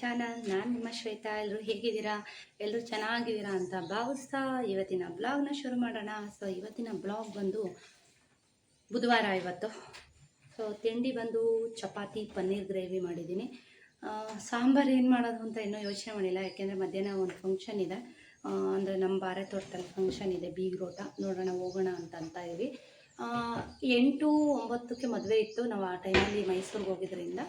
Channel, ನಾನು ನಿಮ್ಮ ಶ್ವೇತಾ. ಎಲ್ಲರೂ ಹೇಗಿದ್ದೀರಾ? ಎಲ್ಲರೂ ಚೆನ್ನಾಗಿದ್ದೀರಾ ಅಂತ ಭಾವಿಸ್ತಾ ಇವತ್ತಿನ ಬ್ಲಾಗ್ನ ಶುರು ಮಾಡೋಣ. ಸೊ ಇವತ್ತಿನ ಬ್ಲಾಗ್ ಬಂದು ಬುಧವಾರ ಇವತ್ತು. ಸೊ ತಿಂಡಿ ಬಂದು ಚಪಾತಿ, ಪನ್ನೀರ್ ಗ್ರೇವಿ ಮಾಡಿದ್ದೀನಿ. ಸಾಂಬಾರು ಏನು ಮಾಡೋದು ಅಂತ ಇನ್ನೂ ಯೋಚನೆ ಮಾಡಿಲ್ಲ. ಯಾಕೆಂದರೆ ಮಧ್ಯಾಹ್ನ ಒಂದು ಫಂಕ್ಷನ್ ಇದೆ. ಅಂದರೆ ನಮ್ಮ ಬಾರೆ ತೋಟದಲ್ಲಿ ಫಂಕ್ಷನ್ ಇದೆ ಬೀಗ್ರೋಟ ನೋಡೋಣ, ಹೋಗೋಣ ಅಂತ ಅಂತ ಇದ್ದೀವಿ. ಎಂಟು ಒಂಬತ್ತಕ್ಕೆ ಮದುವೆ ಇತ್ತು. ನಾವು ಆ ಟೈಮಲ್ಲಿ ಮೈಸೂರಿಗೆ ಹೋಗಿದ್ರಿಂದ.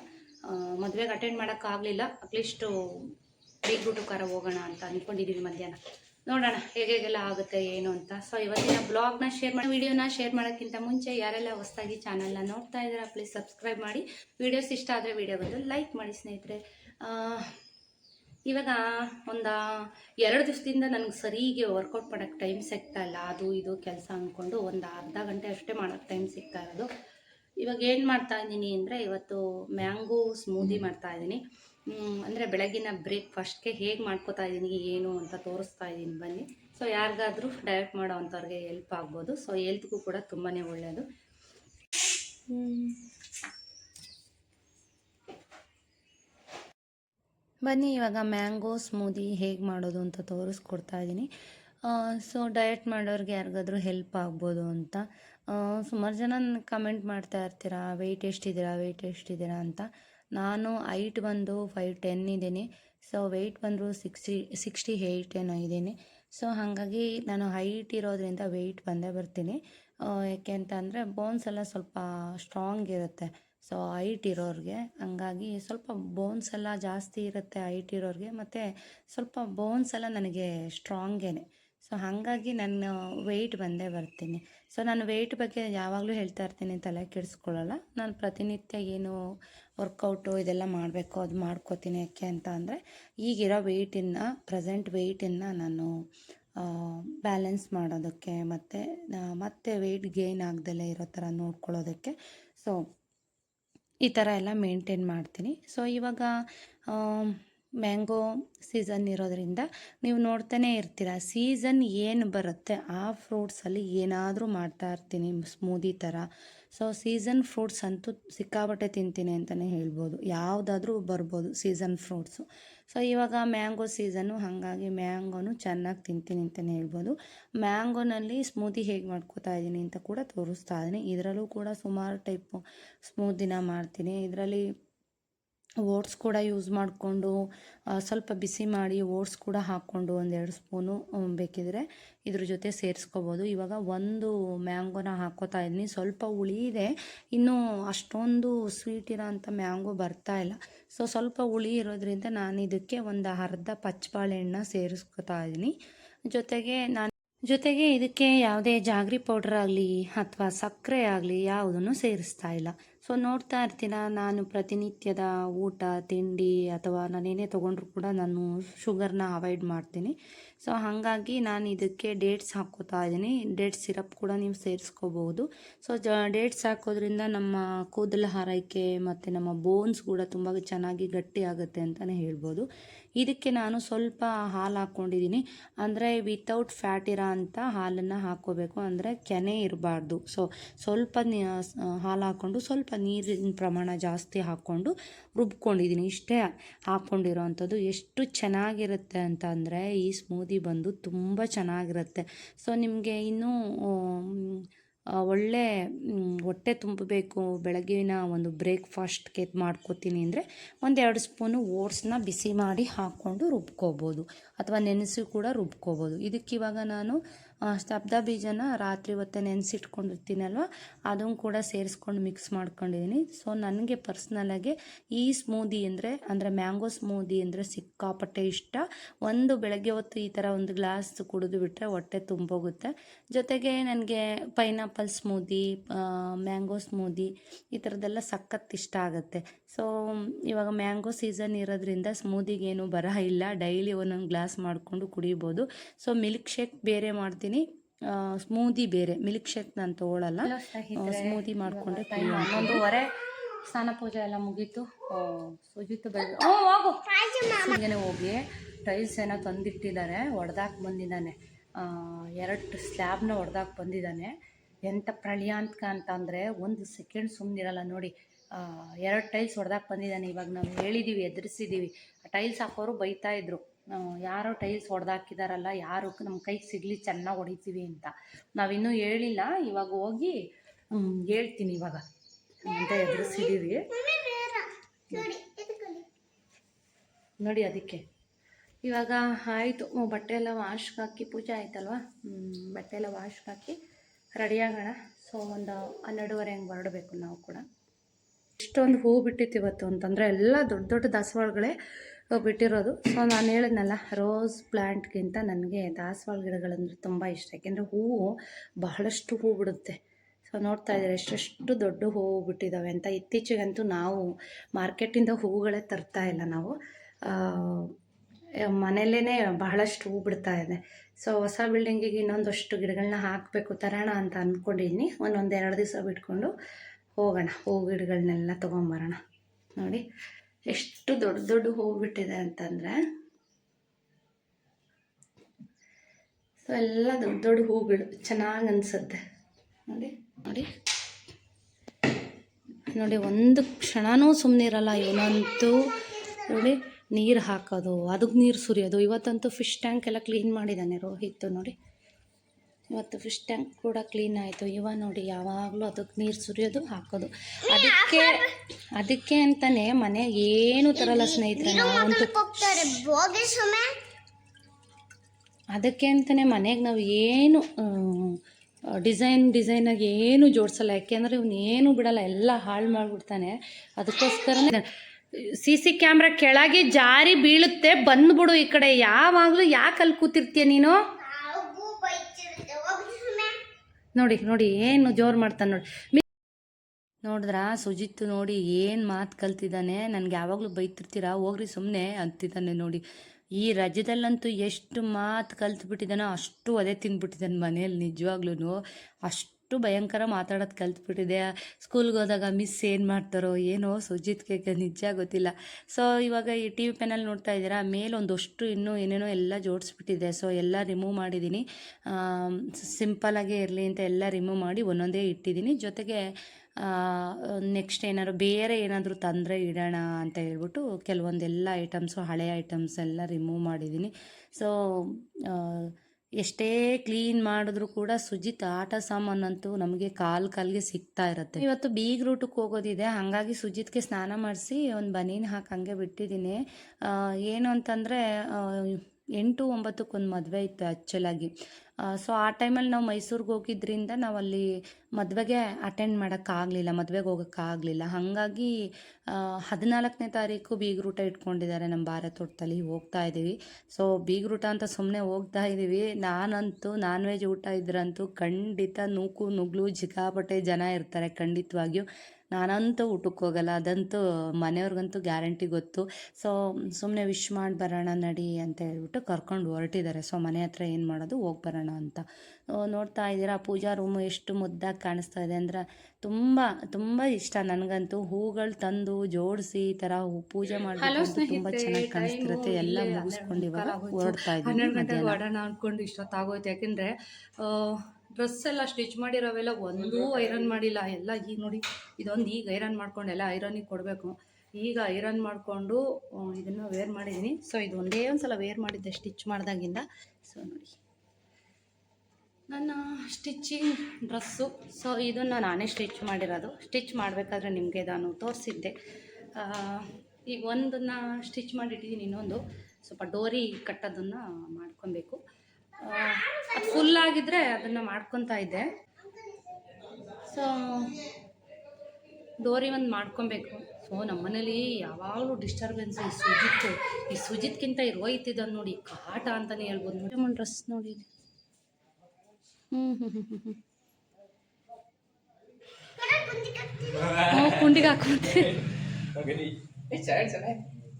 ಮದುವೆಗೆ ಅಟೆಂಡ್ ಮಾಡೋಕ್ಕಾಗಲಿಲ್ಲ ಅಟ್ಲೀಸ್ಟು ಖಾರ ಹೋಗೋಣ ಅಂತ ಅಂದ್ಕೊಂಡಿದ್ದೀವಿ ಮಧ್ಯಾಹ್ನ. ನೋಡೋಣ ಹೇಗೆಲ್ಲ ಆಗುತ್ತೆ, ಏನು ಅಂತ. ಸೊ ಇವತ್ತಿನ ಬ್ಲಾಗ್ನ ಶೇರ್ ಮಾಡಿ ವೀಡಿಯೋನ ಶೇರ್ ಮಾಡೋಕ್ಕಿಂತ ಮುಂಚೆ ಯಾರೆಲ್ಲ ಹೊಸದಾಗಿ ಚಾನಲ್ನ ನೋಡ್ತಾ ಇದ್ದೀರಾ ಪ್ಲೀಸ್ ಸಬ್ಸ್ಕ್ರೈಬ್ ಮಾಡಿ. ವಿಡಿಯೋಸ್ ಇಷ್ಟ ಆದರೆ ವಿಡಿಯೋ ಬಂದು ಲೈಕ್ ಮಾಡಿ ಸ್ನೇಹಿತರೆ. ಇವಾಗ ಒಂದು ಎರಡು ದಿವಸದಿಂದ ನನಗೆ ಸರಿಗೆ ವರ್ಕೌಟ್ ಮಾಡೋಕ್ಕೆ ಟೈಮ್ ಸಿಗ್ತಾ ಇಲ್ಲ. ಅದು ಇದು ಕೆಲಸ ಅಂದ್ಕೊಂಡು ಒಂದು ಅರ್ಧ ಗಂಟೆ ಅಷ್ಟೇ ಮಾಡೋಕ್ಕೆ ಟೈಮ್ ಸಿಗ್ತಾ ಇರೋದು. ಇವಾಗ ಏನು ಮಾಡ್ತಾ ಇದ್ದೀನಿ ಅಂದರೆ ಇವತ್ತು ಮ್ಯಾಂಗೋ ಸ್ಮೂದಿ ಮಾಡ್ತಾ ಇದ್ದೀನಿ. ಅಂದರೆ ಬೆಳಗಿನ ಬ್ರೇಕ್ಫಾಸ್ಟ್ಗೆ ಹೇಗೆ ಮಾಡ್ಕೋತಾ ಇದ್ದೀನಿ ಏನು ಅಂತ ತೋರಿಸ್ತಾ ಇದ್ದೀನಿ ಬನ್ನಿ. ಸೊ ಯಾರಿಗಾದರೂ ಡಯಟ್ ಮಾಡೋ ಅಂಥವ್ರಿಗೆ ಹೆಲ್ಪ್ ಆಗ್ಬೋದು. ಸೊ ಹೆಲ್ತ್ಗೂ ಕೂಡ ತುಂಬಾ ಒಳ್ಳೆಯದು ಬನ್ನಿ ಇವಾಗ ಮ್ಯಾಂಗೋ ಸ್ಮೂದಿ ಹೇಗೆ ಮಾಡೋದು ಅಂತ ತೋರಿಸ್ಕೊಡ್ತಾ ಇದ್ದೀನಿ. ಸೊ ಡಯಟ್ ಮಾಡೋರಿಗೆ ಯಾರಿಗಾದರೂ ಹೆಲ್ಪ್ ಆಗ್ಬೋದು ಅಂತ. ಸುಮಾರು ಜನ ಕಮೆಂಟ್ ಮಾಡ್ತಾ ಇರ್ತೀರಾ ವೆಯ್ಟ್ ಎಷ್ಟಿದ್ದೀರಾ ವೆಯ್ಟ್ ಎಷ್ಟಿದ್ದೀರಾ ಅಂತ. ನಾನು ಹೈಟ್ ಬಂದು ಫೈವ್ ಟೆನ್ ಇದ್ದೀನಿ. ಸೊ ವೆಯ್ಟ್ ಬಂದರೂ ಸಿಕ್ಸ್ಟಿ ಸಿಕ್ಸ್ಟಿ ಏಯ್ಟ್ ಏನೋ ಇದ್ದೀನಿ. ಸೊ ಹಾಗಾಗಿ ನಾನು ಹೈಟ್ ಇರೋದ್ರಿಂದ ವೆಯ್ಟ್ ಬಂದೇ ಬರ್ತೀನಿ. ಯಾಕೆ ಅಂತ ಅಂದರೆ ಬೋನ್ಸ್ ಎಲ್ಲ ಸ್ವಲ್ಪ ಸ್ಟ್ರಾಂಗ್ ಇರುತ್ತೆ. ಸೊ ಹೈಟ್ ಇರೋರಿಗೆ. ಹಂಗಾಗಿ ಸ್ವಲ್ಪ ಬೋನ್ಸ್ ಎಲ್ಲ ಜಾಸ್ತಿ ಇರುತ್ತೆ ಹೈಟ್ ಇರೋರಿಗೆ. ಮತ್ತು ಸ್ವಲ್ಪ ಬೋನ್ಸ್ ಎಲ್ಲ ನನಗೆ ಸ್ಟ್ರಾಂಗೇನೆ ಸೊ ಹಾಗಾಗಿ ನಾನು ವೆಯ್ಟ್ ಬಂದೇ ಬರ್ತೀನಿ. ಸೊ ನಾನು ವೆಯ್ಟ್ ಬಗ್ಗೆ ಯಾವಾಗಲೂ ಹೇಳ್ತಾ ಇರ್ತೀನಿ, ತಲೆ ಕೆಡಿಸ್ಕೊಳ್ಳಲ್ಲ. ನಾನು ಪ್ರತಿನಿತ್ಯ ಏನು ವರ್ಕೌಟು ಇದೆಲ್ಲ ಮಾಡಬೇಕು, ಅದು ಮಾಡ್ಕೋತೀನಿ ಯಾಕೆ ಅಂತ ಅಂದರೆ, ಈಗಿರೋ ವೆಯ್ಟಿನ ಪ್ರೆಸೆಂಟ್ ವೆಯ್ಟನ್ನು ನಾನು ಬ್ಯಾಲೆನ್ಸ್ ಮಾಡೋದಕ್ಕೆ ಮತ್ತು ಮತ್ತೆ ವೆಯ್ಟ್ ಗೇನ್ ಆಗದಲ್ಲೇ ಇರೋ ಥರ ನೋಡ್ಕೊಳ್ಳೋದಕ್ಕೆ. ಸೊ ಈ ಥರ ಎಲ್ಲ ಮೇಂಟೈನ್ ಮಾಡ್ತೀನಿ. ಸೊ ಇವಾಗ ಮ್ಯಾಂಗೋ ಸೀಸನ್ ಇರೋದ್ರಿಂದ ನೀವು ನೋಡ್ತಾನೆ ಇರ್ತೀರ. ಸೀಸನ್ ಏನು ಬರುತ್ತೆ? ಆ ಫ್ರೂಟ್ಸಲ್ಲಿ ಏನಾದರೂ ಮಾಡ್ತಾ ಇರ್ತೀನಿ, ಸ್ಮೂದಿ ಥರ ಸೊ ಸೀಸನ್ ಫ್ರೂಟ್ಸ್ ಅಂತೂ ಸಿಕ್ಕಾಬಟ್ಟೆ ತಿಂತೀನಿ ಅಂತಲೇ ಹೇಳ್ಬೋದು. ಯಾವುದಾದ್ರೂ ಬರ್ಬೋದು ಸೀಸನ್ ಫ್ರೂಟ್ಸು. ಸೊ ಇವಾಗ ಮ್ಯಾಂಗೋ ಸೀಸನ್ನು ಹಾಗಾಗಿ ಮ್ಯಾಂಗೋನು ಚೆನ್ನಾಗಿ ತಿಂತೀನಿ ಅಂತಲೇ ಹೇಳ್ಬೋದು. ಮ್ಯಾಂಗೋನಲ್ಲಿ ಸ್ಮೂದಿ ಹೇಗೆ ಮಾಡ್ಕೋತಾ ಇದ್ದೀನಿ ಅಂತ ಕೂಡ ತೋರಿಸ್ತಾ ಇದ್ದೀನಿ. ಇದರಲ್ಲೂ ಕೂಡ ಸುಮಾರು ಟೈಪು ಸ್ಮೂದಿನ ಮಾಡ್ತೀನಿ. ಇದರಲ್ಲಿ ಓಟ್ಸ್ ಕೂಡ ಯೂಸ್ ಮಾಡಿಕೊಂಡು ಸ್ವಲ್ಪ ಬಿಸಿ ಮಾಡಿ ಓಟ್ಸ್ ಕೂಡ ಹಾಕ್ಕೊಂಡು ಒಂದೆರಡು ಸ್ಪೂನು ಬೇಕಿದ್ರೆ ಇದ್ರ ಜೊತೆ ಸೇರಿಸ್ಕೋಬೋದು. ಇವಾಗ ಒಂದು ಮ್ಯಾಂಗೋನ ಹಾಕೋತಾ ಇದ್ದೀನಿ. ಸ್ವಲ್ಪ ಹುಳಿ ಇದೆ ಇನ್ನೂ ಅಷ್ಟೊಂದು ಸ್ವೀಟ್ ಇರೋ ಅಂಥ ಮ್ಯಾಂಗೋ ಬರ್ತಾ ಇಲ್ಲ. ಸೊ, ಸ್ವಲ್ಪ ಹುಳಿ ಇರೋದ್ರಿಂದ ನಾನು ಇದಕ್ಕೆ ಒಂದು ಅರ್ಧ ಪಚ್ಚಬಾಳೆಹಣ್ಣ ಸೇರಿಸ್ಕೊತಾ ಇದ್ದೀನಿ. ಜೊತೆಗೆ ನಾನು, ಜೊತೆಗೆ ಇದಕ್ಕೆ ಯಾವುದೇ ಜಾಗ್ರಿ ಪೌಡ್ರ್ ಆಗಲಿ ಅಥವಾ ಸಕ್ಕರೆ ಆಗಲಿ ಯಾವುದನ್ನು ಸೇರಿಸ್ತಾ ಇಲ್ಲ. ಸೊ ನೋಡ್ತಾ ಇರ್ತೀರ? ನಾನು ಪ್ರತಿನಿತ್ಯದ ಊಟ, ತಿಂಡಿ ಅಥವಾ ನಾನೇನೇ ತೊಗೊಂಡ್ರು ಕೂಡ ನಾನು ಶುಗರ್ನ ಅವಾಯ್ಡ್ ಮಾಡ್ತೀನಿ. ಸೊ ಹಾಗಾಗಿ ನಾನು ಇದಕ್ಕೆ ಡೇಟ್ಸ್ ಹಾಕ್ಕೋತಾ ಇದ್ದೀನಿ. ಡೇಟ್ ಸಿರಪ್ ಕೂಡ ನೀವು ಸೇರಿಸ್ಕೋಬಹುದು ಸೊ ಜ ಡೇಟ್ಸ್ ಹಾಕೋದ್ರಿಂದ ನಮ್ಮ ಕೂದಲು ಹಾರೈಕೆ ಮತ್ತು ನಮ್ಮ ಬೋನ್ಸ್ ಕೂಡ ತುಂಬ ಚೆನ್ನಾಗಿ ಗಟ್ಟಿ ಆಗುತ್ತೆ ಅಂತಲೇ ಹೇಳ್ಬೋದು. ಇದಕ್ಕೆ ನಾನು ಸ್ವಲ್ಪ ಹಾಲು ಹಾಕ್ಕೊಂಡಿದ್ದೀನಿ. ಅಂದರೆ ವಿತೌಟ್ ಫ್ಯಾಟ್ ಇರೋ ಅಂಥ ಹಾಲನ್ನು ಹಾಕ್ಕೋಬೇಕು. ಅಂದರೆ ಕೆನೆ ಇರಬಾರ್ದು. ಸೊ ಸ್ವಲ್ಪ ಹಾಲು ಹಾಕ್ಕೊಂಡು ಸ್ವಲ್ಪ ನೀರಿನ ಪ್ರಮಾಣ ಜಾಸ್ತಿ ಹಾಕ್ಕೊಂಡು ರುಬ್ಕೊಂಡಿದ್ದೀನಿ. ಇಷ್ಟೇ ಹಾಕ್ಕೊಂಡಿರೋ ಅಂಥದ್ದು ಎಷ್ಟು ಚೆನ್ನಾಗಿರುತ್ತೆ ಅಂತ ಅಂದರೆ ಈ ಸ್ಮೂದಿ ಬಂದು ತುಂಬ ಚೆನ್ನಾಗಿರುತ್ತೆ. ಸೊ ನಿಮಗೆ ಇನ್ನೂ ಒಳ್ಳೆ ಹೊಟ್ಟೆ ತುಂಬಬೇಕು ಬೆಳಗಿನ ಒಂದು ಬ್ರೇಕ್ಫಾಸ್ಟ್ಗೆ ಮಾಡ್ಕೋತೀನಿ ಅಂದರೆ ಒಂದೆರಡು ಸ್ಪೂನು ಓಟ್ಸ್ನ ಬಿಸಿ ಮಾಡಿ ಹಾಕ್ಕೊಂಡು ರುಬ್ಕೋಬೋದು. ಅಥವಾ ನೆನೆಸಿ ಕೂಡ ರುಬ್ಕೋಬೋದು. ಇದಕ್ಕಿವಾಗ ನಾನು ಸ್ತಬ್ಧ ಬೀಜನ ರಾತ್ರಿ ಹೊತ್ತೆ ನೆನೆಸಿಟ್ಕೊಂಡಿರ್ತೀನಲ್ವ? ಅದನ್ನು ಕೂಡ ಸೇರಿಸ್ಕೊಂಡು ಮಿಕ್ಸ್ ಮಾಡ್ಕೊಂಡಿದ್ದೀನಿ ಸೊ ನನಗೆ ಪರ್ಸ್ನಲಾಗಿ ಈ ಸ್ಮೂದಿ ಅಂದರೆ ಅಂದರೆ ಮ್ಯಾಂಗೋ ಸ್ಮೂದಿ ಅಂದರೆ ಸಿಕ್ಕಾಪಟ್ಟೆ ಇಷ್ಟ. ಒಂದು ಬೆಳಗ್ಗೆ ಹೊತ್ತು ಈ ಥರ ಒಂದು ಗ್ಲಾಸ್ ಕುಡಿದು ಬಿಟ್ಟರೆ ಹೊಟ್ಟೆ ತುಂಬೋಗುತ್ತೆ. ಜೊತೆಗೆ ನನಗೆ ಪೈನಾಪಲ್ ಸ್ಮೂದಿ ಮ್ಯಾಂಗೋ ಸ್ಮೂದಿ ಈ ಥರದ್ದೆಲ್ಲ ಸಖತ್ ಇಷ್ಟ ಆಗುತ್ತೆ. ಸೊ ಇವಾಗ ಮ್ಯಾಂಗೋ ಸೀಸನ್ ಇರೋದ್ರಿಂದ ಸ್ಮೂದಿಗೇನು ಬರ ಇಲ್ಲ. ಡೈಲಿ ಒಂದೊಂದು ಗ್ಲಾಸ್ ಮಾಡಿಕೊಂಡು ಕುಡಿಬೋದು. ಸೊ ಮಿಲ್ಕ್ ಶೇಕ್ ಬೇರೆ ಮಾಡ್ತೀನಿ. ಸ್ಮೂದಿ ಬೇರೆ. ಮಿಲ್ಕ್ ಶೇಕ್ ನಾನು ತೊಗೊಳಲ್ಲ. ಸ್ಮೂದಿ ಮಾಡಿಕೊಂಡ್ರೆ ಒಂದೂವರೆ ಸ್ನಾನ ಪೂಜೆ ಎಲ್ಲ ಮುಗೀತು. ಸುಜಿತು ಬೆಳಗ್ಗೆ ಹೋಗು. ಟೈಲ್ಸ್ ಏನೋ ತಂದಿಟ್ಟಿದ್ದಾರೆ. ಹೊಡೆದಾಕ್ ಬಂದಿದ್ದಾನೆ. ಎರಡು ಸ್ಲ್ಯಾಬ್ನ ಹೊಡೆದಾಕ್ ಬಂದಿದ್ದಾನೆ. ಎಂಥ ಪ್ರಳಯಾಂತಕ ಅಂತ ಅಂದರೆ ಒಂದು ಸೆಕೆಂಡ್ ಸುಮ್ಮನಿರಲ್ಲ ನೋಡಿ. ಎರಡು ಟೈಲ್ಸ್ ಹೊಡೆದಾಕ್ ಬಂದಿದ್ದಾನೆ. ಇವಾಗ ನಾವು ಹೇಳಿದ್ದೀವಿ ಎದುರಿಸಿದ್ದೀವಿ ಟೈಲ್ಸ್ ಹಾಕೋರು ಬೈತಾ ಇದ್ರು. ಯಾರು ಟೈಲ್ಸ್ ಹೊಡೆದಾಕಿದಾರಲ್ಲ ಯಾರು ನಮ್ಮ ಕೈಗೆ ಸಿಗಲಿ ಚೆನ್ನಾಗಿ ಹೊಡಿತೀವಿ ಅಂತ. ನಾವಿನ್ನೂ ಹೇಳಿಲ್ಲ. ಇವಾಗ ಹೋಗಿ ಹೇಳ್ತೀನಿ ಇವಾಗ. ಅಂತ ಎದುರಿಸಿದ್ದೀವಿ ನೋಡಿ ಅದಕ್ಕೆ. ಇವಾಗ ಆಯಿತು. ಬಟ್ಟೆ ಎಲ್ಲ ವಾಶ್ಗೆ ಹಾಕಿ ಪೂಜೆ ಆಯ್ತಲ್ವಾ? ಬಟ್ಟೆ ಎಲ್ಲ ವಾಶ್ಗೆ ಹಾಕಿ ರೆಡಿ ಆಗೋಣ. ಸೊ ಒಂದು ಹನ್ನೆರಡುವರೆ ಹಂಗೆ ಹೊರಡಬೇಕು ನಾವು ಕೂಡ. ಇಷ್ಟೊಂದು ಹೂ ಬಿಟ್ಟಿತ್ತು ಇವತ್ತು ಅಂತಂದರೆ ಎಲ್ಲ ದೊಡ್ಡ ದೊಡ್ಡ ದಾಸವಾಳಗಳೇ ಬಿಟ್ಟಿರೋದು. ಸೊ ನಾನು ಹೇಳಿದ್ನಲ್ಲ ರೋಸ್ ಪ್ಲ್ಯಾಂಟ್ಗಿಂತ ನನಗೆ ದಾಸವಾಳ ಗಿಡಗಳಂದ್ರೆ ತುಂಬ ಇಷ್ಟ. ಯಾಕೆಂದರೆ ಹೂವು ಬಹಳಷ್ಟು ಹೂ ಬಿಡುತ್ತೆ. ಸೊ ನೋಡ್ತಾ ಇದ್ದಾರೆ, ಎಷ್ಟೆಷ್ಟು ದೊಡ್ಡ ಹೂವು ಬಿಟ್ಟಿದ್ದಾವೆ ಅಂತ. ಇತ್ತೀಚೆಗಂತೂ ನಾವು ಮಾರ್ಕೆಟಿಂದ ಹೂವುಗಳೇ ತರ್ತಾ ಇಲ್ಲ ನಾವು. ಮನೆಯಲ್ಲೇ ಬಹಳಷ್ಟು ಹೂ ಬಿಡ್ತಾ ಇದೆ. ಸೊ ಹೊಸ ಬಿಲ್ಡಿಂಗಿಗೆ ಇನ್ನೊಂದಷ್ಟು ಗಿಡಗಳನ್ನ ಹಾಕಬೇಕು ತರೋಣ ಅಂತ ಅಂದ್ಕೊಂಡಿದ್ದೀನಿ ಒಂದೊಂದು ಎರಡು ದಿವಸ ಬಿಟ್ಕೊಂಡು ಹೋಗೋಣ ಹೂ ಗಿಡಗಳನ್ನೆಲ್ಲ ತೊಗೊಂಬರೋಣ. ನೋಡಿ, ಎಷ್ಟು ದೊಡ್ಡ ದೊಡ್ಡ ಹೂ ಬಿಟ್ಟಿದೆ ಅಂತಂದರೆ, ಸೊ ಎಲ್ಲ ದೊಡ್ಡ ದೊಡ್ಡ ಹೂಗಳು ಚೆನ್ನಾಗಿ ಅನಿಸುತ್ತೆ. ನೋಡಿ ನೋಡಿ. ನೋಡಿ, ಒಂದು ಕ್ಷಣನೂ ಸುಮ್ಮನೆ ಇರಲ್ಲ ಇವನಂತೂ ನೋಡಿ, ನೀರು ಹಾಕೋದು ಅದಕ್ಕೆ ನೀರು ಸುರಿಯೋದು. ಇವತ್ತಂತೂ ಫಿಶ್ ಟ್ಯಾಂಕ್ ಎಲ್ಲ ಕ್ಲೀನ್ ಮಾಡಿದ್ದಾನೆ ರೋಹಿತ್, ನೋಡಿ. ಇವತ್ತು ಫಿಶ್ ಟ್ಯಾಂಕ್ ಕೂಡ ಕ್ಲೀನ್ ಆಯಿತು. ಇವ ನೋಡಿ ಯಾವಾಗಲೂ ಅದಕ್ಕೆ ನೀರು ಸುರಿಯೋದು ಹಾಕೋದು. ಅದಕ್ಕೆ ಅದಕ್ಕೆ ಅಂತಲೇ ಮನೆಗೆ ಏನು ತರಲ್ಲ ಸ್ನೇಹಿತರೆ ನಾವಂತೂ ಅದಕ್ಕೆ ಅಂತಲೇ ಮನೆಗೆ ನಾವು ಏನು ಡಿಸೈನ್ ಡಿಸೈನಾಗಿ ಏನು ಜೋಡಿಸಲ್ಲ. ಯಾಕೆಂದರೆ ಇವನು ಏನು ಬಿಡಲ್ಲ ಎಲ್ಲ ಹಾಳು ಮಾಡಿಬಿಡ್ತಾನೆ. ಅದಕ್ಕೋಸ್ಕರ ಸಿ ಸಿ ಕ್ಯಾಮ್ರಾ ಕೆಳಗೆ ಜಾರಿ ಬೀಳುತ್ತೆ ಬಂದ್ಬಿಡು ಈ ಕಡೆ. ಯಾವಾಗಲೂ ಯಾಕೆ ಅಲ್ಲಿ ಕೂತಿರ್ತೀಯ ನೀನು? ನೋಡಿ ನೋಡಿ, ಏನು ಜೋರು ಮಾಡ್ತಾನೆ ನೋಡಿ. ನೋಡಿದ್ರ, ಸುಜಿತ್ ನೋಡಿ ಏನು ಮಾತು ಕಲ್ತಿದ್ದಾನೆ? ನನಗೆ ಯಾವಾಗಲೂ ಬೈತಿರ್ತೀರಾ? ಹೋಗ್ರಿ ಸುಮ್ಮನೆ ಅಂತಿದ್ದಾನೆ ನೋಡಿ. ಈ ರಜದಲ್ಲಂತೂ ಎಷ್ಟು ಮಾತು ಕಲ್ತ್ಬಿಟ್ಟಿದ್ದಾನೋ ಅಷ್ಟು ಅದೇ ತಿಂದ್ಬಿಟ್ಟಿದ್ದಾನೆ ಮನೇಲಿ ನಿಜವಾಗ್ಲೂ ಅಷ್ಟು ಭಯಂಕರ ಮಾತಾಡೋದು ಕಲ್ತ್ಬಿಟ್ಟಿದೆ. ಸ್ಕೂಲ್ಗೆ ಹೋದಾಗ ಮಿಸ್ ಏನು ಮಾಡ್ತಾರೋ ಏನೋ ಸುಜಿತ್ಗೆ ನಿಜ ಗೊತ್ತಿಲ್ಲ. ಸೊ ಇವಾಗ ಈ ಟಿ ವಿ ನೋಡ್ತಾ ಇದ್ದೀರಾ? ಮೇಲೊಂದಷ್ಟು ಇನ್ನೂ ಏನೇನೋ ಎಲ್ಲ ಜೋಡಿಸ್ಬಿಟ್ಟಿದೆ. ಸೊ ಎಲ್ಲ ರಿಮೂವ್ ಮಾಡಿದ್ದೀನಿ ಸಿಂಪಲಾಗೇ ಇರಲಿ ಅಂತ ಎಲ್ಲ ರಿಮೂವ್ ಮಾಡಿ ಒಂದೊಂದೇ ಇಟ್ಟಿದ್ದೀನಿ ಜೊತೆಗೆ ನೆಕ್ಸ್ಟ್ ಏನಾದ್ರು ಬೇರೆ ಏನಾದರೂ ತಂದರೆ ಇಡೋಣ ಅಂತ ಹೇಳ್ಬಿಟ್ಟು ಕೆಲವೊಂದೆಲ್ಲ ಐಟಮ್ಸು ಹಳೆಯ ಐಟಮ್ಸ್ ಎಲ್ಲ ರಿಮೂವ್ ಮಾಡಿದ್ದೀನಿ ಸೊ ಎಷ್ಟೇ ಕ್ಲೀನ್ ಮಾಡಿದ್ರು ಕೂಡ ಸುಜಿತ್ ಆಟ ಸಾಮಾನಂತೂ ನಮಗೆ ಕಾಲು ಕಾಲಿಗೆ ಸಿಗ್ತಾ ಇರುತ್ತೆ. ಇವತ್ತು ಬೀಗ್ ರೂಟಕ್ಕೆ ಹೋಗೋದಿದೆ. ಹಾಗಾಗಿ ಸುಜಿತ್ಗೆ ಸ್ನಾನ ಮಾಡಿಸಿ ಒಂದು ಬನೀನ್ ಹಾಕಿ ಹಂಗೆ ಬಿಟ್ಟಿದ್ದೀನಿ. ಏನು ಅಂತಂದರೆ ಎಂಟು ಒಂಬತ್ತಕ್ಕೊಂದು ಮದುವೆ ಇತ್ತು ಆ್ಯಕ್ಚುಲಾಗಿ ಸೊ ಆ ಟೈಮಲ್ಲಿ ನಾವು ಮೈಸೂರಿಗೆ ಹೋಗಿದ್ದರಿಂದ ನಾವು ಅಲ್ಲಿ ಮದುವೆಗೆ ಅಟೆಂಡ್ ಮಾಡೋಕ್ಕಾಗಲಿಲ್ಲ ಮದುವೆಗೆ ಹೋಗೋಕ್ಕಾಗಲಿಲ್ಲ ಹಾಗಾಗಿ ಹದಿನಾಲ್ಕನೇ ತಾರೀಕು ಬೀಗ್ರೂಟ ಇಟ್ಕೊಂಡಿದ್ದಾರೆ ನಮ್ಮ ಭಾರತ ಊಟದಲ್ಲಿ ಹೋಗ್ತಾ ಇದ್ದೀವಿ ಸೊ ಬೀಗ್ರೂಟ ಅಂತ ಸುಮ್ಮನೆ ಹೋಗ್ತಾ ಇದ್ದೀವಿ ನಾನಂತೂ ನಾನ್ ವೆಜ್ ಊಟ ಇದ್ರಂತೂ ಖಂಡಿತ ನೂಕು ನುಗ್ಲು ಜಿಗಾಪಟ್ಟೆ ಜನ ಇರ್ತಾರೆ ಖಂಡಿತವಾಗಿಯೂ. ನಾನಂತೂ ಊಟಕ್ಕೆ ಹೋಗಲ್ಲ ಅದಂತೂ ಮನೆಯವ್ರಿಗಂತೂ ಗ್ಯಾರಂಟಿ ಗೊತ್ತು. ಸೊ ಸುಮ್ಮನೆ ವಿಶ್ ಮಾಡಿ ಬರೋಣ ನಡಿ ಅಂತ ಹೇಳ್ಬಿಟ್ಟು ಕರ್ಕೊಂಡು ಹೊರಟಿದ್ದಾರೆ. ಸೊ ಮನೆ ಹತ್ರ ಏನು ಮಾಡೋದು? ಹೋಗಿ ಬರೋಣ ಅಂತ. ನೋಡ್ತಾ ಇದ್ದೀರಾ ಪೂಜಾ ರೂಮು ಎಷ್ಟು ಮುದ್ದಾಗಿ ಕಾಣಿಸ್ತಾ ಇದೆ ಅಂದರೆ ತುಂಬ ತುಂಬ ಇಷ್ಟ ನನಗಂತೂ. ಹೂಗಳು ತಂದು ಜೋಡಿಸಿ ಈ ಥರ ಪೂಜೆ ಮಾಡಿ ತುಂಬ ಚೆನ್ನಾಗಿ ಕಾಣಿಸ್ತಿರುತ್ತೆ. ಎಲ್ಲ ಮುಗಿಸ್ಕೊಂಡು ಇವಾಗ ಹೊರಡ್ತಾ ಇದ್ದೀನಿ ಅನ್ಕೊಂಡು ಇಷ್ಟೊತ್ತಾಗೋಯ್ತು. ಯಾಕೆಂದರೆ ಡ್ರೆಸ್ ಎಲ್ಲ ಸ್ಟಿಚ್ ಮಾಡಿರೋವೆಲ್ಲ ಒಂದೂ ಐರನ್ ಮಾಡಿಲ್ಲ. ಎಲ್ಲ ಈಗ ನೋಡಿ ಇದೊಂದು ಈಗ ಐರನ್ ಮಾಡ್ಕೊಂಡು ಎಲ್ಲ ಐರನಿಗೆ ಕೊಡಬೇಕು. ಈಗ ಐರನ್ ಮಾಡಿಕೊಂಡು ಇದನ್ನು ವೇರ್ ಮಾಡಿದ್ದೀನಿ ಸೊ ಇದು ಒಂದೇ ಒಂದು ಸಲ ವೇರ್ ಮಾಡಿದ್ದೆ ಸ್ಟಿಚ್ ಮಾಡಿದಾಗಿಂದ. ಸೊ ನೋಡಿ. ನನ್ನ ಸ್ಟಿಚಿಂಗ್ ಡ್ರೆಸ್ಸು. ಸೊ ಇದನ್ನು ನಾನೇ ಸ್ಟಿಚ್ ಮಾಡಿರೋದು. ಸ್ಟಿಚ್ ಮಾಡಬೇಕಾದ್ರೆ ನಿಮಗೆ ನಾನು ತೋರಿಸಿದ್ದೆ. ಈಗ ಒಂದನ್ನು ಸ್ಟಿಚ್ ಮಾಡಿಟ್ಟಿದ್ದೀನಿ ಇನ್ನೊಂದು. ಸ್ವಲ್ಪ ಡೋರಿ ಕಟ್ಟೋದನ್ನು ಮಾಡ್ಕೊಬೇಕು. ಫುಲ್ ಆಗಿದ್ರೆ ಅದನ್ನು ಮಾಡ್ಕೊತಾ ಇದ್ದೆ. ಸೊ ದೋರಿ ಒಂದು ಮಾಡ್ಕೊಬೇಕು. ಸೊ ನಮ್ಮನೇಲಿ ಯಾವಾಗಲೂ ಡಿಸ್ಟರ್ಬೆನ್ಸ್ ಈ ಸುಜಿತ್ ಈ ಸುಜಿತ್ಗಿಂತ ಈ ರೋಹಿತ್ ಇದ್ದಾನೆ ನೋಡಿ ಕಾಟ ಅಂತಲೇ ಹೇಳ್ಬೋದು ನೋಡಿ. ಡ್ರೆಸ್ ನೋಡಿ. ಹ್ಞೂ ಹ್ಞೂ ಹ್ಞೂ ಹ್ಞೂ ಹ್ಞೂ ಕುಂಡಿಗೆ ಹಾಕೊಂತೀವಿ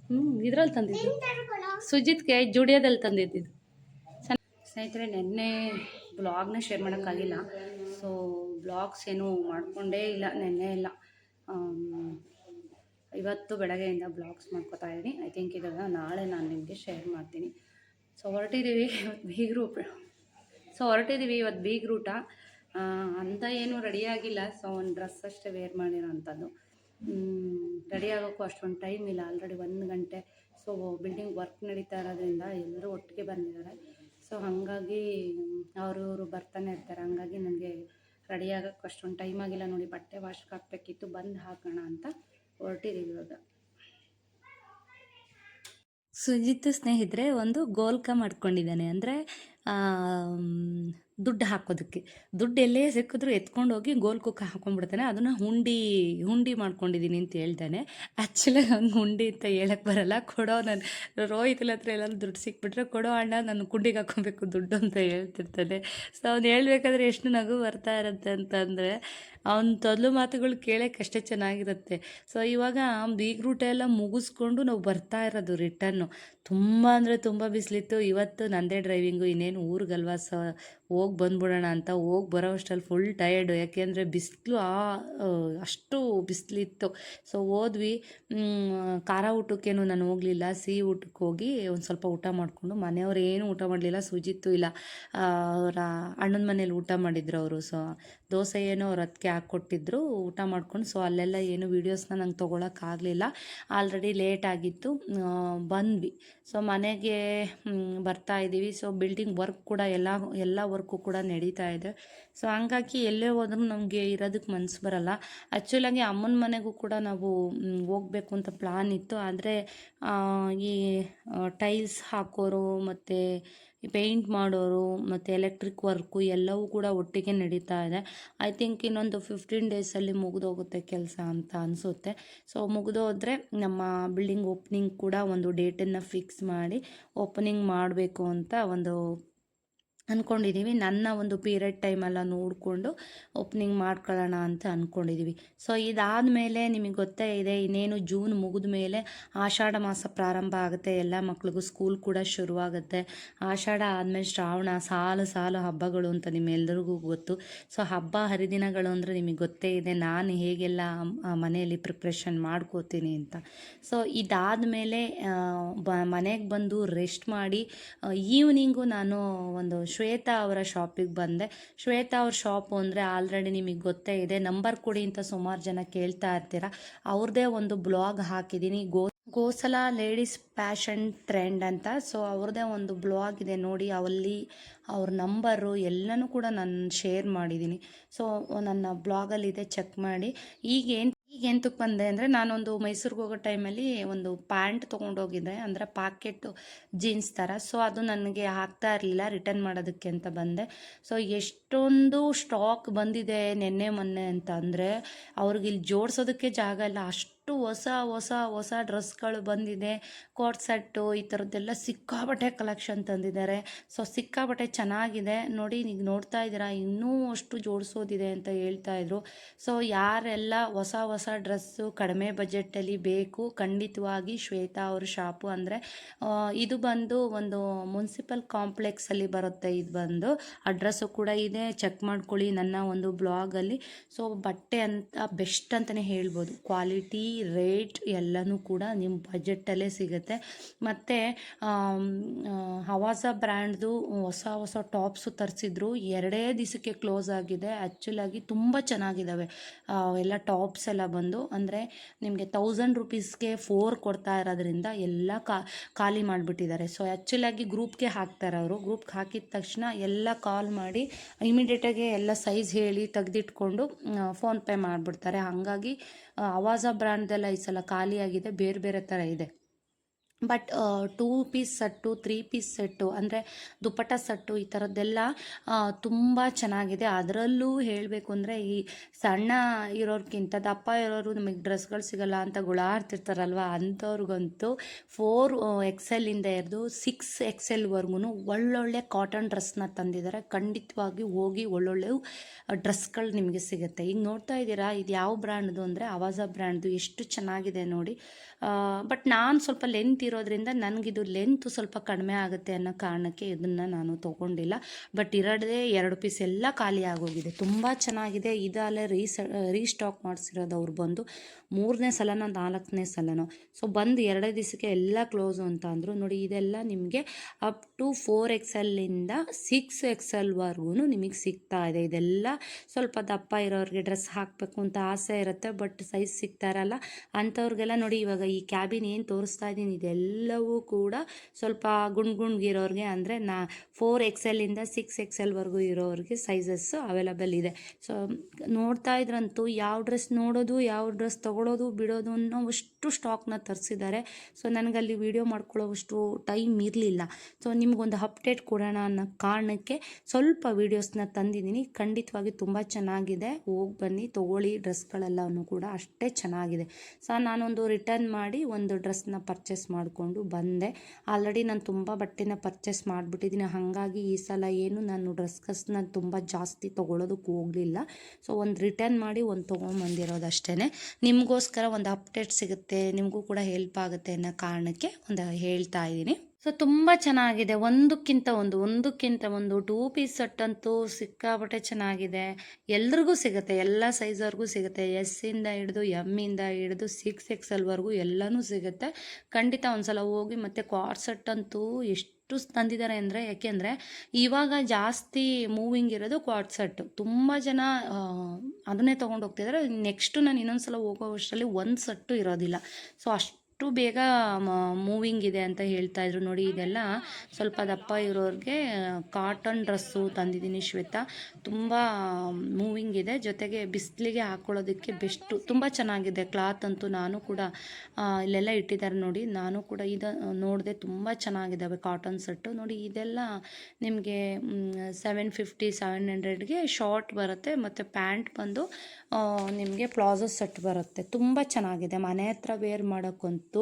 ಹ್ಞೂ ಇದ್ರಲ್ಲಿ ತಂದಿದ್ದು. ಸುಜಿತ್ಗೆ ಜುಡಿಯೋದಲ್ಲಿ ತಂದಿದ್ದು. ಸ್ನೇಹಿತರೆ, ನಿನ್ನೆ ಬ್ಲಾಗ್ನ ಶೇರ್ ಮಾಡೋಕ್ಕಾಗಿಲ್ಲ. ಸೊ, ಬ್ಲಾಗ್ಸ್ ಏನು ಮಾಡಿಕೊಂಡೇ ಇಲ್ಲ, ನಿನ್ನೆ ಇಲ್ಲ. ಇವತ್ತು ಬೆಳಗ್ಗೆಯಿಂದ ಬ್ಲಾಗ್ಸ್ ಮಾಡ್ಕೋತಾ ಇದ್ದೀನಿ. ಐ ಥಿಂಕ್ ಇದನ್ನು ನಾಳೆ ನಾನು ನಿಮಗೆ ಶೇರ್ ಮಾಡ್ತೀನಿ. ಸೊ ಹೊರಟಿದ್ದೀವಿ ಇವತ್ತು ರೂಟ್. ಸೊ ಹೊರಟಿದ್ದೀವಿ ಇವತ್ತು ಬೀಗ್ರೂಟ ಅಂತ ಏನೂ ರೆಡಿಯಾಗಿಲ್ಲ ಸೊ, ಒಂದು ಡ್ರೆಸ್ ಅಷ್ಟೇ ವೇರ್ ಮಾಡಿರೋ ಅಂಥದ್ದು ರೆಡಿ ಆಗೋಕ್ಕೂ ಅಷ್ಟೊಂದು ಟೈಮ್ ಇಲ್ಲ. ಆಲ್ರೆಡಿ ಒಂದು ಗಂಟೆ. ಸೊ ಬಿಲ್ಡಿಂಗ್ ವರ್ಕ್ ನಡೀತಾ ಇರೋದ್ರಿಂದ ಎಲ್ಲರೂ ಒಟ್ಟಿಗೆ ಬಂದಿದ್ದಾರೆ. ಸೊ ಹಾಗಾಗಿ ಅವರು ಇವರು ಬರ್ತಾನೆ ಇರ್ತಾರೆ. ಹಂಗಾಗಿ ನನಗೆ ರೆಡಿ ಆಗೋಕ್ಕೆ ಅಷ್ಟೊಂದು ಟೈಮ್ ಆಗಿಲ್ಲ ನೋಡಿ. ಬಟ್ಟೆ ವಾಶ್ಗೆ ಹಾಕಬೇಕಿತ್ತು. ಬಂದು ಹಾಕೋಣ ಅಂತ ಹೊರಟಿದ್ದೀವಿ ಇವಾಗ. ಸುಜಿತ್ ಸ್ನೇಹಿತರೆ, ಒಂದು ಗೋಲ್ಕ ಮಾಡ್ಕೊಂಡಿದ್ದಾನೆ. ಅಂದರೆ ದುಡ್ಡು ಹಾಕೋದಕ್ಕೆ. ದುಡ್ಡು ಎಲ್ಲೇ ಸಿಕ್ಕಿದ್ರು ಎತ್ಕೊಂಡು ಹೋಗಿ ಕುಕ್ಕ ಹಾಕೊಂಡ್ಬಿಡ್ತಾನೆ. ಅದನ್ನು ಹುಂಡಿ ಹುಂಡಿ ಮಾಡ್ಕೊಂಡಿದ್ದೀನಿ ಅಂತ ಹೇಳ್ತಾನೆ. ಆ್ಯಕ್ಚುಲಿ ನಂಗೆ ಹುಂಡಿ ಅಂತ ಹೇಳಕ್ಕೆ ಬರಲ್ಲ. ಕೊಡೋ ನಾನು ರೋಹಿತ್ ಹತ್ರ ಎಲ್ಲಾದ್ರೂ ದುಡ್ಡು ಸಿಕ್ಬಿಟ್ರೆ ಕೊಡೋ ಅಣ್ಣ ನಾನು ಕುಂಡಿಗೆ ಹಾಕೊಬೇಕು ದುಡ್ಡು ಅಂತ ಹೇಳ್ತಿರ್ತಾನೆ. ಸೊ ಅವ್ನು ಹೇಳ್ಬೇಕಾದ್ರೆ ಎಷ್ಟು ನಗು ಬರ್ತಾ ಇರುತ್ತೆ ಅಂತಂದರೆ ಅವ್ನ ತೊದಲು ಮಾತುಗಳು ಕೇಳೋಕ್ಕೆ ಅಷ್ಟೇ ಚೆನ್ನಾಗಿರುತ್ತೆ. ಸೊ ಇವಾಗ ಬೀಗ್ ರೂಟ ಎಲ್ಲ ಮುಗಿಸ್ಕೊಂಡು ನಾವು ಬರ್ತಾ ಇರೋದು ರಿಟರ್ನು ತುಂಬ ಅಂದರೆ ತುಂಬ ಬಿಸಿಲಿತ್ತು. ಇವತ್ತು ನಂದೇ ಡ್ರೈವಿಂಗು ಇನ್ನೇನು ಊರಿಗಲ್ವಾ? ಸ ಹೋಗಿ ಬಂದ್ಬಿಡೋಣ ಅಂತ ಹೋಗಿ ಬರೋ ಅಷ್ಟಲ್ಲಿ ಫುಲ್ ಟಯರ್ಡು ಯಾಕೆಂದರೆ ಬಿಸಿಲು ಆ ಅಷ್ಟು ಬಿಸಿಲಿತ್ತು. ಸೊ ಹೋದ್ವಿ. ಖಾರ ಊಟಕ್ಕೇನು ನಾನು ಹೋಗಲಿಲ್ಲ. ಸಿಹಿ ಊಟಕ್ಕೆ ಹೋಗಿ ಒಂದು ಸ್ವಲ್ಪ ಊಟ ಮಾಡಿಕೊಂಡು ಮನೆಯವ್ರು ಏನು ಊಟ ಮಾಡಲಿಲ್ಲ, ಸುಜಿತ್ತು ಇಲ್ಲ. ಅವರ ಅಣ್ಣನ ಮನೇಲಿ ಊಟ ಮಾಡಿದ್ರು ಅವರು. ಸೊ ದೋಸೆ ಏನೋ ಅವ್ರು ಅದಕ್ಕೆ ಹಾಕ್ಕೊಟ್ಟಿದ್ರು ಊಟ ಮಾಡ್ಕೊಂಡು. ಸೊ ಅಲ್ಲೆಲ್ಲ ಏನು ವೀಡಿಯೋಸ್ನ ನಂಗೆ ತೊಗೊಳಕ್ಕಾಗಲಿಲ್ಲ ಆಲ್ರೆಡಿ ಲೇಟ್ ಆಗಿತ್ತು. ಬಂದ್ವಿ. ಸೊ ಮನೆಗೆ ಬರ್ತಾ ಇದ್ದೀವಿ ಸೊ ಬಿಲ್ಡಿಂಗ್ ವರ್ಕ್ ಕೂಡ ಎಲ್ಲ ಎಲ್ಲ ವರ್ಕು ಕೂಡ ನಡೀತಾ ಇದೆ. ಸೊ ಹಂಗಾಗಿ ಎಲ್ಲೇ ಹೋದ್ರೂ ನಮಗೆ ಇರೋದಕ್ಕೆ ಮನಸ್ಸು ಬರಲ್ಲ. ಆ್ಯಕ್ಚುಲಾಗಿ ಅಮ್ಮನ ಮನೆಗೂ ಕೂಡ ನಾವು ಹೋಗಬೇಕು ಅಂತ ಪ್ಲಾನ್ ಇತ್ತು. ಆದರೆ ಈ ಟೈಲ್ಸ್ ಹಾಕೋರು ಮತ್ತು ಪೇಂಟ್ ಮಾಡೋರು ಮತ್ತು ಎಲೆಕ್ಟ್ರಿಕ್ ವರ್ಕು ಎಲ್ಲವೂ ಕೂಡ ಒಟ್ಟಿಗೆ ನಡೀತಾ ಇದೆ. ಐ ಥಿಂಕ್ ಇನ್ನೊಂದು ಫಿಫ್ಟೀನ್ ಡೇಸಲ್ಲಿ ಮುಗಿದೋಗುತ್ತೆ ಕೆಲಸ ಅಂತ ಅನಿಸುತ್ತೆ. ಸೊ ಮುಗಿದೋದ್ರೆ ನಮ್ಮ ಬಿಲ್ಡಿಂಗ್ ಓಪನಿಂಗ್ ಕೂಡ ಒಂದು ಡೇಟನ್ನು ಫಿಕ್ಸ್ ಮಾಡಿ ಓಪನಿಂಗ್ ಮಾಡಬೇಕು ಅಂತ ಒಂದು ಅಂದ್ಕೊಂಡಿದ್ದೀವಿ ನನ್ನ ಒಂದು ಪೀರಿಯಡ್ ಟೈಮೆಲ್ಲ ನೋಡಿಕೊಂಡು ಓಪನಿಂಗ್ ಮಾಡ್ಕೊಳ್ಳೋಣ ಅಂತ ಅಂದ್ಕೊಂಡಿದ್ದೀವಿ ಸೊ, ಇದಾದಮೇಲೆ ನಿಮಗೆ ಗೊತ್ತೇ ಇದೆ, ಇನ್ನೇನು ಜೂನ್ ಮುಗಿದ ಮೇಲೆ ಆಷಾಢ ಮಾಸ ಪ್ರಾರಂಭ ಆಗುತ್ತೆ. ಎಲ್ಲ ಮಕ್ಳಿಗೂ ಸ್ಕೂಲ್ ಕೂಡ ಶುರುವಾಗುತ್ತೆ. ಆಷಾಢ ಆದಮೇಲೆ ಶ್ರಾವಣ, ಸಾಲು ಸಾಲು ಹಬ್ಬಗಳು ಅಂತ ನಿಮ್ಮೆಲ್ಲರಿಗೂ ಗೊತ್ತು. ಸೊ, ಹಬ್ಬ ಹರಿದಿನಗಳು ಅಂದರೆ ನಿಮಗೆ ಗೊತ್ತೇ ಇದೆ, ನಾನು ಹೇಗೆಲ್ಲ ಮನೆಯಲ್ಲಿ ಪ್ರಿಪ್ರೇಷನ್ ಮಾಡ್ಕೋತೀನಿ ಅಂತ. ಸೊ, ಇದಾದಮೇಲೆ ಬ, ಮನೆಗೆ ಬಂದು ರೆಸ್ಟ್ ಮಾಡಿ ಈವ್ನಿಂಗು ನಾನು ಒಂದು ಶ್ವೇತಾ ಅವರ ಶಾಪಿಗೆ ಬಂದೆ. ಶ್ವೇತಾ ಅವ್ರ ಶಾಪು ಅಂದರೆ ಆಲ್ರೆಡಿ ನಿಮಗೆ ಗೊತ್ತೇ ಇದೆ. ನಂಬರ್ ಕೊಡಿ ಅಂತ ಸುಮಾರು ಜನ ಕೇಳ್ತಾ ಇರ್ತೀರ? ಅವ್ರದ್ದೇ ಒಂದು ಬ್ಲಾಗ್ ಹಾಕಿದ್ದೀನಿ ಗೋ ಗೋಸಲ ಲೇಡೀಸ್ ಪ್ಯಾಷನ್ ಟ್ರೆಂಡ್ ಅಂತ. ಸೊ ಅವ್ರದ್ದೇ ಒಂದು ಬ್ಲಾಗ್ ಇದೆ ನೋಡಿ, ಅಲ್ಲಿ ಅವ್ರ ನಂಬರು ಎಲ್ಲನೂ ಕೂಡ ನಾನು ಶೇರ್ ಮಾಡಿದ್ದೀನಿ ಸೊ ನನ್ನ ಬ್ಲಾಗಲ್ಲಿದೆ, ಚೆಕ್ ಮಾಡಿ. ಈಗೇನು ಈಗ ಎಂತಕ್ಕೆ ಬಂದೆ ಅಂದರೆ ನಾನೊಂದು ಮೈಸೂರಿಗೆ ಹೋಗೋ ಟೈಮಲ್ಲಿ ಒಂದು ಪ್ಯಾಂಟ್ ತೊಗೊಂಡೋಗಿದ್ದೆ, ಅಂದರೆ ಪಾಕೆಟ್ ಜೀನ್ಸ್ ಥರ ಸೊ ಅದು ನನಗೆ ಹಾಕ್ತಾ ಇರಲಿಲ್ಲ ರಿಟರ್ನ್ ಮಾಡೋದಕ್ಕೆ ಅಂತ ಬಂದೆ. ಸೊ ಎಷ್ಟೊಂದು ಸ್ಟಾಕ್ ಬಂದಿದೆ ನಿನ್ನೆ ಮೊನ್ನೆ ಅಂತ ಅಂದರೆ ಅವ್ರಿಗೆ ಇಲ್ಲಿ ಜೋಡಿಸೋದಕ್ಕೆ ಜಾಗ ಇಲ್ಲ. ಅಷ್ಟು ಹೊಸ ಹೊಸ ಹೊಸ ಡ್ರೆಸ್ಗಳು ಬಂದಿದೆ. ಕೋಟ್ ಸೆಟ್ಟು ಈ ಥರದ್ದೆಲ್ಲ ಸಿಕ್ಕಾಬಟ್ಟೆ ಕಲೆಕ್ಷನ್ ತಂದಿದ್ದಾರೆ. ಸೊ ಸಿಕ್ಕಾಬಟ್ಟೆ ಚೆನ್ನಾಗಿದೆ. ನೋಡಿ, ನೀವು ನೋಡ್ತಾ ಇದ್ದೀರಾ, ಇನ್ನೂ ಅಷ್ಟು ಜೋಡಿಸೋದಿದೆ ಅಂತ ಹೇಳ್ತಾ ಇದ್ರು. ಸೊ, ಯಾರೆಲ್ಲ ಹೊಸ ಹೊಸ ಡ್ರೆಸ್ಸು ಕಡಿಮೆ ಬಜೆಟಲ್ಲಿ ಬೇಕು, ಖಂಡಿತವಾಗಿ ಶ್ವೇತಾ ಅವ್ರ ಶಾಪು ಅಂದರೆ ಇದು ಬಂದು ಒಂದು ಮುನ್ಸಿಪಲ್ ಕಾಂಪ್ಲೆಕ್ಸಲ್ಲಿ ಬರುತ್ತೆ ಇದು ಬಂದು. ಅಡ್ರೆಸ್ಸು ಕೂಡ ಇದೆ, ಚೆಕ್ ಮಾಡ್ಕೊಳ್ಳಿ ನನ್ನ ಒಂದು ಬ್ಲಾಗಲ್ಲಿ. ಸೊ, ಬಟ್ಟೆ ಅಂತ, ಬೆಸ್ಟ್ ಅಂತಲೇ ಹೇಳ್ಬೋದು. ಕ್ವಾಲಿಟಿ ರೇಟ್ ಎಲ್ಲನೂ ಕೂಡ ನಿಮ್ಮ ಬಜೆಟಲ್ಲೇ ಸಿಗುತ್ತೆ. ಮತ್ತು ಹವಾಸ ಬ್ರ್ಯಾಂಡ್ದು ಹೊಸ ಹೊಸ ಟಾಪ್ಸು ತರಿಸಿದ್ರು, ಎರಡೇ ದಿವಸಕ್ಕೆ ಕ್ಲೋಸ್ ಆಗಿದೆ. ಆ್ಯಕ್ಚುಲಾಗಿ ತುಂಬ ಚೆನ್ನಾಗಿದ್ದಾವೆ ಎಲ್ಲ ಟಾಪ್ಸ್ ಎಲ್ಲ ಬಂದು, ಅಂದರೆ ನಿಮಗೆ ತೌಸಂಡ್ ರುಪೀಸ್ಗೆ ಫೋರ್ ಕೊಡ್ತಾ ಇರೋದ್ರಿಂದ ಎಲ್ಲ ಖಾಲಿ ಮಾಡಿಬಿಟ್ಟಿದ್ದಾರೆ. ಸೊ ಆ್ಯಕ್ಚುಲಾಗಿ ಗ್ರೂಪ್ಗೆ ಹಾಕ್ತಾರೆ ಅವರು ಗ್ರೂಪ್ಗೆ ಹಾಕಿದ ತಕ್ಷಣ ಎಲ್ಲ ಕಾಲ್ ಮಾಡಿ ಇಮಿಡಿಯೇಟಾಗಿ ಎಲ್ಲ ಸೈಜ್ ಹೇಳಿ ತೆಗೆದಿಟ್ಕೊಂಡು ಫೋನ್ಪೇ ಮಾಡಿಬಿಡ್ತಾರೆ. ಹಾಗಾಗಿ ಅವಾಜ ಬ್ರ್ಯಾಂಡ್ದೆಲ್ಲ ಈ ಸಲ ಖಾಲಿಯಾಗಿದೆ ಬೇರೆ ಬೇರೆ ಥರ ಇದೆ. But two piece set, three piece set, ಅಂದರೆ ದುಪ್ಪಟ ಸೆಟ್ಟು ಈ ಥರದ್ದೆಲ್ಲ ತುಂಬ ಚೆನ್ನಾಗಿದೆ. ಅದರಲ್ಲೂ ಹೇಳಬೇಕು ಅಂದರೆ ಈ ಸಣ್ಣ ಇರೋರ್ಗಿಂತ ದಪ್ಪ ಇರೋರು ನಮಗೆ ಡ್ರೆಸ್ಗಳು ಸಿಗಲ್ಲ ಅಂತ ಗುಳಾಡ್ತಿರ್ತಾರಲ್ವ ಅಂಥವ್ರಿಗಂತೂ ಫೋರ್ ಎಕ್ಸೆಲ್ಲಿಂದ ಹಿಡಿದು ಸಿಕ್ಸ್ ಎಕ್ಸೆಲ್ವರೆಗೂ ಒಳ್ಳೊಳ್ಳೆ ಕಾಟನ್ ಡ್ರೆಸ್ನ ತಂದಿದ್ದಾರೆ ಖಂಡಿತವಾಗಿ ಹೋಗಿ ಒಳ್ಳೊಳ್ಳೆ ಡ್ರೆಸ್ಗಳು ನಿಮಗೆ ಸಿಗುತ್ತೆ. ಈಗ ನೋಡ್ತಾ ಇದ್ದೀರಾ, ಇದು ಯಾವ ಬ್ರ್ಯಾಂಡ್ದು ಅಂದರೆ ಅವಾಜ ಬ್ರ್ಯಾಂಡ್ದು ಎಷ್ಟು ಚೆನ್ನಾಗಿದೆ ನೋಡಿ. ಬಟ್ ನಾನು ಸ್ವಲ್ಪ ಲೆಂತ್ ಇರೋ ಇರೋದ್ರಿಂದ ನನಗಿದು ಲೆಂತ್ ಸ್ವಲ್ಪ ಕಡಿಮೆ ಆಗುತ್ತೆ ಅನ್ನೋ ಕಾರಣಕ್ಕೆ ಇದನ್ನು ನಾನು ತೊಗೊಂಡಿಲ್ಲ. ಬಟ್ ಇರೋದೇ ಎರಡು ಪೀಸ್ ಎಲ್ಲ ಖಾಲಿ ಆಗೋಗಿದೆ. ತುಂಬ ಚೆನ್ನಾಗಿದೆ. ಇದಲ್ಲೇ ರೀಸ ರೀಸ್ಟಾಕ್ ಮಾಡಿಸಿರೋದು ಅವ್ರು ಬಂದು ಮೂರನೇ ಸಲನೋ ನಾಲ್ಕನೇ ಸಲನೋ. ಸೊ ಬಂದು ಎರಡೇ ದಿವಸಕ್ಕೆ ಎಲ್ಲ ಕ್ಲೋಸು ಅಂತ ಅಂದರು. ನೋಡಿ, ಇದೆಲ್ಲ ನಿಮಗೆ ಅಪ್ ಟು ಫೋರ್ ಎಕ್ಸೆಲ್ಲಿಂದ ಸಿಕ್ಸ್ ಎಕ್ಸಲ್ವರೆಗೂ ನಿಮಗೆ ಸಿಗ್ತಾ ಇದೆ. ಇದೆಲ್ಲ ಸ್ವಲ್ಪ ದಪ್ಪ ಇರೋರಿಗೆ ಡ್ರೆಸ್ ಹಾಕಬೇಕು ಅಂತ ಆಸೆ ಇರುತ್ತೆ. ಬಟ್ ಸೈಜ್ ಸಿಗ್ತಾ ಇರಲ್ಲ. ಅಂಥವ್ರಿಗೆಲ್ಲ ನೋಡಿ, ಇವಾಗ ಈ ಕ್ಯಾಬಿನ್ ಏನು ತೋರಿಸ್ತಾ ಇದ್ದೀನಿ ಇದೆಲ್ಲವೂ ಕೂಡ ಸ್ವಲ್ಪ ಗುಂಡ್ ಗುಂಡ್ಗಿರೋರಿಗೆ ಅಂದರೆ ನಾ ಫೋರ್ ಎಕ್ಸೆಲಿಂದ ಸಿಕ್ಸ್ ಎಕ್ಸೆಲ್ವರೆಗೂ ಇರೋರಿಗೆ ಸೈಜಸ್ಸು ಅವೈಲಬಲ್ ಇದೆ. ಸೊ ನೋಡ್ತಾ ಇದ್ರಂತೂ ಯಾವ ಡ್ರೆಸ್ ನೋಡೋದು, ಯಾವ ಡ್ರೆಸ್ ತೊಗೊಳೋದು, ಬಿಡೋದು ಅನ್ನೋ ಅಷ್ಟು ಸ್ಟಾಕ್ನ ತರಿಸಿದ್ದಾರೆ ಸೊ ನನಗಲ್ಲಿ ವೀಡಿಯೋ ಮಾಡ್ಕೊಳ್ಳೋವಷ್ಟು ಟೈಮ್ ಇರಲಿಲ್ಲ. ಸೊ ನಿಮಗೊಂದು ಅಪ್ಡೇಟ್ ಕೊಡೋಣ ಅನ್ನೋ ಕಾರಣಕ್ಕೆ ಸ್ವಲ್ಪ ವೀಡಿಯೋಸ್ನ ತಂದಿದ್ದೀನಿ. ಖಂಡಿತವಾಗಿ ತುಂಬ ಚೆನ್ನಾಗಿದೆ. ಹೋಗಿ ಬನ್ನಿ, ತೊಗೊಳ್ಳಿ ಡ್ರೆಸ್ಗಳೆಲ್ಲವೂ ಕೂಡ ಅಷ್ಟೇ ಚೆನ್ನಾಗಿದೆ. ಸೊ ನಾನೊಂದು ರಿಟರ್ನ್ ಮಾಡಿ ಒಂದು ಡ್ರೆಸ್ನ ಪರ್ಚೇಸ್ ಮಾಡಿಕೊಂಡು ಬಂದೆ. ಆಲ್ರೆಡಿ ನಾನು ತುಂಬ ಬಟ್ಟೆನ ಪರ್ಚೇಸ್ ಮಾಡಿಬಿಟ್ಟಿದ್ದೀನಿ ಹಾಗಾಗಿ ಈ ಸಲ ಏನು ನಾನು ಡ್ರೆಸ್ಗಸ್ನ ತುಂಬ ಜಾಸ್ತಿ ತೊಗೊಳೋದಕ್ಕೆ ಹೋಗಲಿಲ್ಲ. ಸೊ ಒಂದು ರಿಟರ್ನ್ ಮಾಡಿ ಒಂದು ತೊಗೊಂಬಂದಿರೋದು ಅಷ್ಟೇ ನಿಮಗೋಸ್ಕರ ಒಂದು ಅಪ್ಡೇಟ್ ಸಿಗುತ್ತೆ. ನಿಮಗೂ ಕೂಡ ಹೆಲ್ಪ್ ಆಗುತ್ತೆ ಅನ್ನೋ ಕಾರಣಕ್ಕೆ ಒಂದು ಹೇಳ್ತಾ ಇದ್ದೀನಿ ಸೊ ತುಂಬ ಚೆನ್ನಾಗಿದೆ. ಒಂದಕ್ಕಿಂತ ಒಂದು ಒಂದಕ್ಕಿಂತ ಒಂದು ಟೂ ಪೀಸ್ ಸೆಟ್ ಅಂತೂ ಸಿಕ್ಕಾಪಟ್ಟೆ ಚೆನ್ನಾಗಿದೆ. ಎಲ್ರಿಗೂ ಸಿಗುತ್ತೆ. ಎಲ್ಲ ಸೈಜವ್ರಿಗೂ ಸಿಗುತ್ತೆ. ಎಸ್ಸಿಂದ ಹಿಡಿದು ಎಮ್ಮಿಂದ ಹಿಡಿದು ಸಿಕ್ಸ್ ಎಕ್ಸಲ್ವರೆಗೂ ಎಲ್ಲನೂ ಸಿಗುತ್ತೆ. ಖಂಡಿತ ಒಂದ್ಸಲ ಹೋಗಿ ಮತ್ತು ಕ್ವಾರ್ ಸೆಟ್ ಅಂತೂ ಎಷ್ಟು ತಂದಿದ್ದಾರೆ ಅಂದರೆ ಯಾಕೆಂದರೆ ಇವಾಗ ಜಾಸ್ತಿ ಮೂವಿಂಗ್ ಇರೋದು ಕ್ವಾಟ್ ಸೆಟ್ ತುಂಬ ಜನ ಅದನ್ನೇ ತೊಗೊಂಡು ಹೋಗ್ತಿದ್ದಾರೆ ನೆಕ್ಸ್ಟು ನಾನು ಇನ್ನೊಂದು ಸಲ ಹೋಗೋ ಅಷ್ಟರಲ್ಲಿ ಒಂದು ಸೆಟ್ಟು ಇರೋದಿಲ್ಲ. ಸೊ ಅಷ್ಟು ಬೇಗ ಮೂವಿಂಗ್ ಇದೆ ಅಂತ ಹೇಳ್ತಾ ಇದ್ರು. ನೋಡಿ, ಇದೆಲ್ಲ ಸ್ವಲ್ಪ ದಪ್ಪ ಇರೋರಿಗೆ ಕಾಟನ್ ಡ್ರೆಸ್ಸು ತಂದಿದ್ದೀನಿ ಶ್ವೇತಾ. ತುಂಬ ಮೂವಿಂಗ್ ಇದೆ. ಜೊತೆಗೆ ಬಿಸಿಲಿಗೆ ಹಾಕ್ಕೊಳ್ಳೋದಕ್ಕೆ ಬೆಸ್ಟು ತುಂಬ ಚೆನ್ನಾಗಿದೆ. ಕ್ಲಾತ್ ಅಂತೂ ನಾನು ಕೂಡ ಇಲ್ಲೆಲ್ಲ ಇಟ್ಟಿದ್ದಾರೆ ನೋಡಿ. ನಾನು ಕೂಡ ಇದು, ನೋಡಿದೆ ತುಂಬ ಚೆನ್ನಾಗಿದ್ದಾವೆ ಕಾಟನ್ ಸೆಟ್ಟು ನೋಡಿ, ಇದೆಲ್ಲ ನಿಮಗೆ ಸೆವೆನ್ ಫಿಫ್ಟಿ ಸೆವೆನ್ ಹಂಡ್ರೆಡ್ಗೆ ಶಾರ್ಟ್ ಬರುತ್ತೆ. ಮತ್ತು ಪ್ಯಾಂಟ್ ಬಂದು ನಿಮಗೆ ಪ್ಲಾಜೋ ಸೆಟ್ ಬರುತ್ತೆ. ತುಂಬ ಚೆನ್ನಾಗಿದೆ. ಮನೆ ಹತ್ರ ವೇರ್ ಮಾಡೋಕ್ಕಂತೂ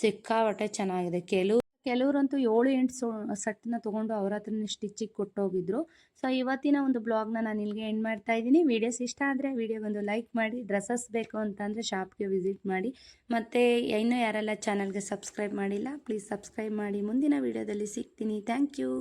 ಸಿಕ್ಕಾಪಟ್ಟೆ ಚೆನ್ನಾಗಿದೆ. ಕೆಲವು ಕೆಲವರಂತೂ ಏಳು ಎಂಟು ಸೊ ಸೆಟ್ನ ತೊಗೊಂಡು ಅವ್ರ ಹತ್ರ ಸ್ಟಿಚ್ಚಿಗೆ ಕೊಟ್ಟೋಗಿದ್ರು. ಸೊ ಇವತ್ತಿನ ಒಂದು ಬ್ಲಾಗ್ನ ನಾನು ಇಲ್ಲಿಗೆ ಎಂಡ್ ಮಾಡ್ತಾ ಇದ್ದೀನಿ. ವೀಡಿಯೋಸ್ ಇಷ್ಟ ಆದರೆ ವೀಡಿಯೋಗೊಂದು ಲೈಕ್ ಮಾಡಿ ಡ್ರೆಸ್ಸಸ್ ಬೇಕು ಅಂತಂದರೆ ಶಾಪ್ಗೆ ವಿಸಿಟ್ ಮಾಡಿ. ಮತ್ತು ಇನ್ನೂ ಯಾರೆಲ್ಲ ಚಾನಲ್ಗೆ ಸಬ್ಸ್ಕ್ರೈಬ್ ಮಾಡಿಲ್ಲ ಪ್ಲೀಸ್ ಸಬ್ಸ್ಕ್ರೈಬ್ ಮಾಡಿ. ಮುಂದಿನ ವೀಡಿಯೋದಲ್ಲಿ ಸಿಗ್ತೀನಿ. Thank you